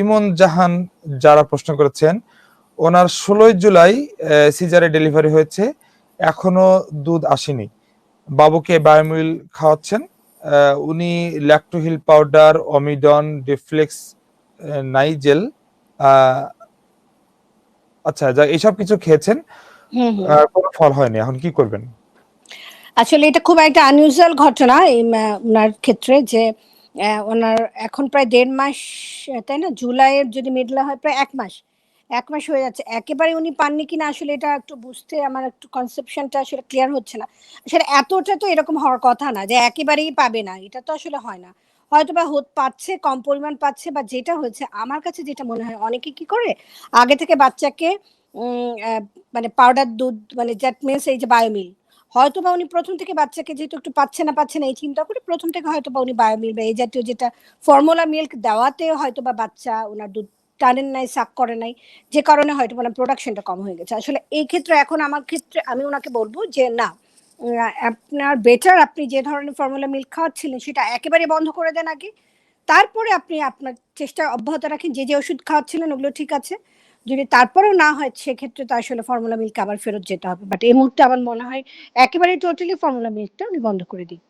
ইমন জাহান যারা প্রশ্ন করেছেন ওনার ষোলোই জুলাই সিজারে ডেলিভারি হয়েছে এখনও দুধ আসেনি। বাবুকে বায়োমিল খাওয়াচ্ছেন উনি ল্যাক্টোহিল পাউডার অমিডন ডিফ্লেক্স নাইজেল আচ্ছা যা এইসব কিছু খেয়েছেন কোনো ফল হয়নি এখন কি করবেন? আসলে এটা খুব একটা আনইউজুয়াল ঘটনা এই ওনার ক্ষেত্রে যে ওনার এখন প্রায় দেড় মাস তাই না? জুলাইয়ের যদি মিডলে হয়, প্রায় এক মাস। এক মাস হয়ে যাচ্ছে। একেবারে উনি পাননি কিনা আসলে এটা একটু বুঝতে আমার একটু কনসেপশনটা আসলে ক্লিয়ার হচ্ছে না। আসলে এতটা তো এরকম হওয়ার কথা না যে একেবারেই পাবে না। এটা তো আসলে হয় না। হয়তো বা পাচ্ছে, কম পরিমাণ পাচ্ছে বা যেটা হয়েছে, আমার কাছে যেটা মনে হয়, অনেকে কি করে? আগে থেকে বাচ্চাকে মানে পাউডার দুধ মানে দ্যাট মিনস এই যে বায়োমিল হয়তো বা উনি প্রথম থেকে বাচ্চাকে যেহেতু একটু পাচ্ছে না পাচ্ছে না, এই চিন্তা করে প্রথম থেকে হয়তো বা উনি বায়োমিল বা এই জাতীয় যেটা ফর্মুলা মিল্ক দেওয়াতে হয়তো বা বাচ্চা ওনার দুধ টানেন নাই সাক করে নাই, যে কারণে হয়তো ওনার প্রোডাকশনটা কম হয়ে গেছে। আসলে এই ক্ষেত্রে এখন আমার ক্ষেত্রে আমি ওনাকে বলব যে না আপনার বেটার আপনি যে ধরনের ফর্মুলা মিল্ক খাওয়াচ্ছিলেন সেটা একেবারে বন্ধ করে দেন আগে। তারপরে আপনি আপনার চেষ্টা অব্যাহত রাখেন, যে যে ওষুধ খাওয়াচ্ছিলেন ওগুলো ঠিক আছে। যদি তারপরেও না হয়, সেক্ষেত্রে তো আসলে ফর্মুলা মিল্ক আবার ফেরত যেতে হবে। বাট এই মুহূর্তে আমার মনে হয় একেবারে টোটালি ফর্মুলা মিল্কটা উনি বন্ধ করে দিক